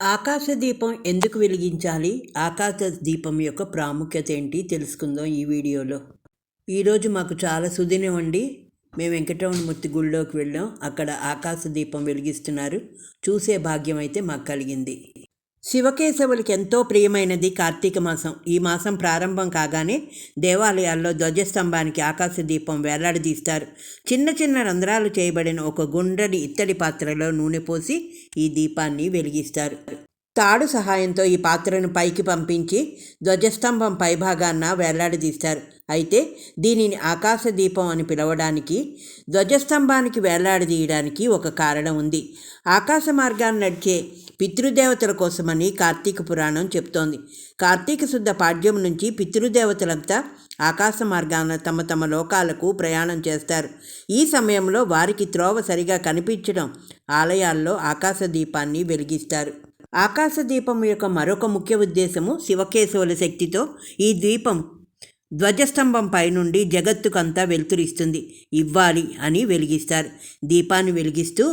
ఆకాశ దీపం ఎందుకు వెలిగించాలి? ఆకాశ దీపం యొక్క ప్రాముఖ్యత ఏంటి? తెలుసుకుందాం ఈ వీడియోలో. ఈరోజు మాకు చాలా సుదినం అండి. మేము వెంకటరమణమూర్తి గుళ్ళోకి వెళ్ళాం. అక్కడ ఆకాశ దీపం వెలిగిస్తున్నారు. చూసే భాగ్యం అయితే మాకు కలిగింది. శివకేశవులకి ఎంతో ప్రియమైనది కార్తీక మాసం. ఈ మాసం ప్రారంభం కాగానే దేవాలయాల్లో ధ్వజస్తంభానికి ఆకాశ దీపం వేలాడదీస్తారు. చిన్న చిన్న రంధ్రాలు చేయబడిన ఒక గుండ్రని ఇత్తడి పాత్రలో నూనె పోసి ఈ దీపాన్ని వెలిగిస్తారు. తాడు సహాయంతో ఈ పాత్రను పైకి పంపించి ధ్వజస్తంభం పైభాగాన్న వేలాడదీస్తారు. అయితే దీనిని ఆకాశ దీపం అని పిలవడానికి ధ్వజస్తంభానికి వేలాడదీయడానికి ఒక కారణం ఉంది. ఆకాశ మార్గాన్ని నడిచే పితృదేవతల కోసమని కార్తీక పురాణం చెప్తోంది. కార్తీక శుద్ధ పాడ్యం నుంచి పితృదేవతలంతా ఆకాశ మార్గాన తమ తమ లోకాలకు ప్రయాణం చేస్తారు. ఈ సమయంలో వారికి త్రోవ సరిగా కనిపించడం ఆలయాల్లో ఆకాశ దీపాన్ని వెలిగిస్తారు. ఆకాశ దీపం యొక్క మరొక ముఖ్య ఉద్దేశము శివకేశవుల శక్తితో ఈ దీపం ధ్వజస్తంభం పైనుండి జగత్తుకంతా వెలుతురిస్తుంది. ఇవ్వాలి అని వెలిగిస్తారు. దీపాన్ని వెలిగిస్తూ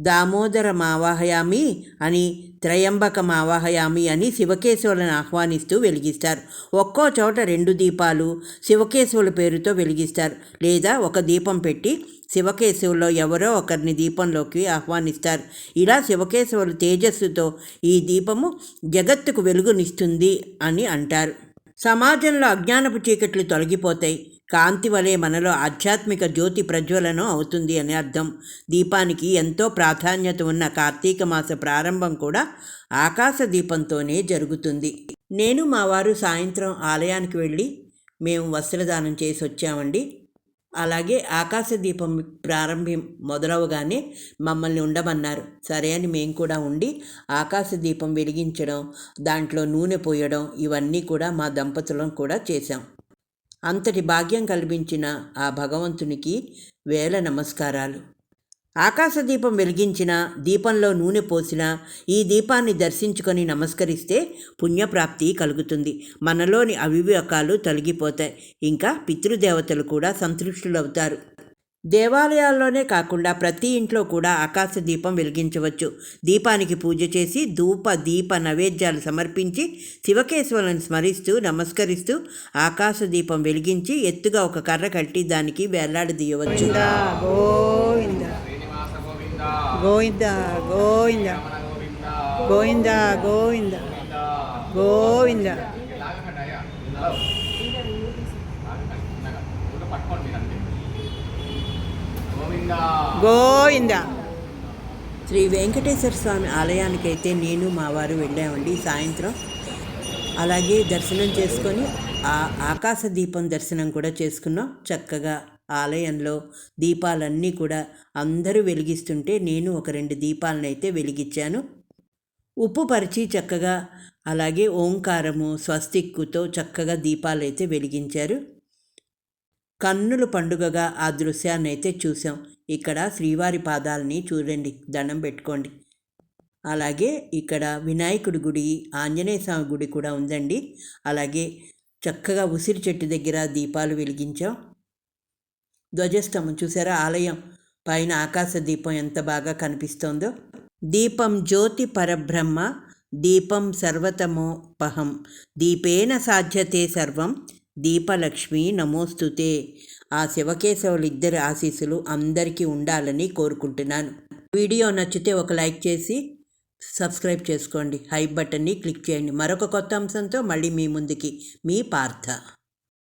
దామోదర మావాహయామి అని త్రయంబక మావాహయామి అని శివకేశవులను ఆహ్వానిస్తూ వెలిగిస్తారు. ఒక్కో చోట రెండు దీపాలు శివకేశవుల పేరుతో వెలిగిస్తారు. లేదా ఒక దీపం పెట్టి శివకేశవుల్లో ఎవరో ఒకరిని దీపంలోకి ఆహ్వానిస్తారు. ఇలా శివకేశవుల తేజస్సుతో ఈ దీపము జగత్తుకు వెలుగునిస్తుంది అని అంటారు. సమాజంలో అజ్ఞానపు చీకట్లు తొలగిపోతాయి. కాంతి వలె మనలో ఆధ్యాత్మిక జ్యోతి ప్రజ్వలనం అవుతుంది అని అర్థం. దీపానికి ఎంతో ప్రాధాన్యత ఉన్న కార్తీక మాస ప్రారంభం కూడా ఆకాశ దీపంతోనే జరుగుతుంది. నేను మా వారు సాయంత్రం ఆలయానికి వెళ్ళి మేము వస్త్రదానం చేసి వచ్చామండి. అలాగే ఆకాశ దీపం ప్రారంభం మొదలవగానే మమ్మల్ని ఉండమన్నారు. సరే అని మేము కూడా ఉండి ఆకాశ దీపం వెలిగించడం దాంట్లో నూనె పోయడం ఇవన్నీ కూడా మా దంపతులం కూడా చేశాం. అంతటి భాగ్యం కల్పించిన ఆ భగవంతునికి వేల నమస్కారాలు. ఆకాశదీపం వెలిగించిన దీపంలో నూనె పోసిన ఈ దీపాన్ని దర్శించుకొని నమస్కరిస్తే పుణ్యప్రాప్తి కలుగుతుంది. మనలోని అవివేకాలు తొలగిపోతాయి. ఇంకా పితృదేవతలు కూడా సంతృష్టులవుతారు దేవాలయాల్లోనే కాకుండా ప్రతి ఇంట్లో కూడా ఆకాశ దీపం వెలిగించవచ్చు. దీపానికి పూజ చేసి ధూప దీప నైవేద్యాలు సమర్పించి శివకేశవులను స్మరిస్తూ నమస్కరిస్తూ ఆకాశ దీపం వెలిగించి ఎత్తుగా ఒక కర్ర కట్టి దానికి వేలాడదీయవచ్చు గోవింద గోవింద. గోవింద గోవింద. గోవింద. గోవింద. శ్రీ వెంకటేశ్వర స్వామి ఆలయానికైతే నేను మా వారు వెళ్ళామండి సాయంత్రం. అలాగే దర్శనం చేసుకొని ఆ ఆకాశ దీపం దర్శనం కూడా చేసుకున్నాం. చక్కగా ఆలయంలో దీపాలన్నీ కూడా అందరూ వెలిగిస్తుంటే నేను ఒక రెండు దీపాలను అయితే వెలిగించాను. ఉప్పు పరిచి చక్కగా అలాగే ఓంకారము స్వస్తిక్కుతో చక్కగా దీపాలు అయితే వెలిగించారు. కన్నుల పండుగగా ఆ దృశ్యాన్ని అయితే చూసాం. ఇక్కడ శ్రీవారి పాదాలని చూడండి దండం పెట్టుకోండి. అలాగే ఇక్కడ వినాయకుడి గుడి ఆంజనేయ స్వామి గుడి కూడా ఉందండి. అలాగే చక్కగా ఉసిరి చెట్టు దగ్గర దీపాలు వెలిగించాం. ధ్వజస్తంభం చూసారా? ఆలయం పైన ఆకాశ దీపం ఎంత బాగా కనిపిస్తోందో. దీపం జ్యోతి పరబ్రహ్మ దీపం సర్వతమోపహం దీపేన సాధ్యతే సర్వం దీపలక్ష్మి నమోస్తుతే. ఆ శివకేశవులిద్దరి ఆశీస్సులు అందరికీ ఉండాలని కోరుకుంటున్నాను. వీడియో నచ్చితే ఒక లైక్ చేసి సబ్స్క్రైబ్ చేసుకోండి. హై బటన్ని క్లిక్ చేయండి. మరొక కొత్త అంశంతో మళ్ళీ మీ ముందుకి. మీ పార్థ.